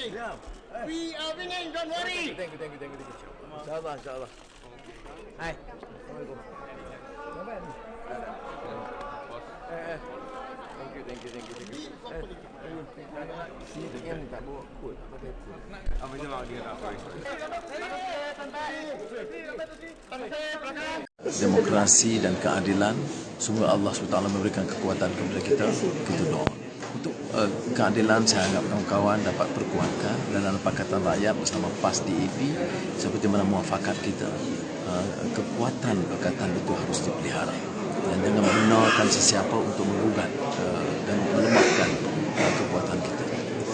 We are winning, don't worry. Thank you, thank you, thank you. thank you. InsyaAllah, insyaAllah. Hai. Assalamualaikum. Eh. Thank you, thank you, thank you, thank you. Demokrasi dan keadilan semoga Allah SWT memberikan kekuatan kepada kita kita doa untuk uh, keadilan saya anggap kawan-kawan dapat perkuatkan dalam Pakatan Rakyat bersama PAS DAP seperti mana muafakat kita. Uh, kekuatan Pakatan itu harus dipelihara. Dan jangan membenarkan sesiapa untuk menggugat uh, dan melemahkan uh, kekuatan kita.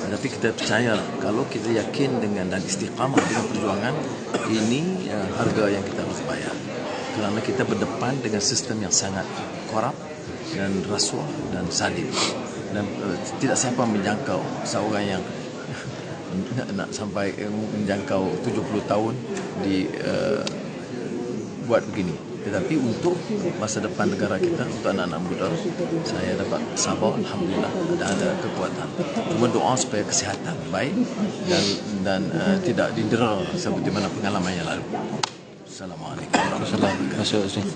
Tapi kita percaya kalau kita yakin dengan dan istiqamah dengan perjuangan ini uh, harga yang kita harus bayar. Kerana kita berdepan dengan sistem yang sangat korup dan rasuah dan sadis dan uh, tidak siapa menjangkau seorang yang nak, nak sampai uh, menjangkau 70 tahun di uh, buat begini. Tetapi untuk masa depan negara kita untuk anak-anak muda saya dapat sabar Alhamdulillah dan ada kekuatan. Cuma doa supaya kesihatan baik dan dan uh, tidak didera seperti mana pengalaman yang lalu. Assalamualaikum warahmatullahi wabarakatuh.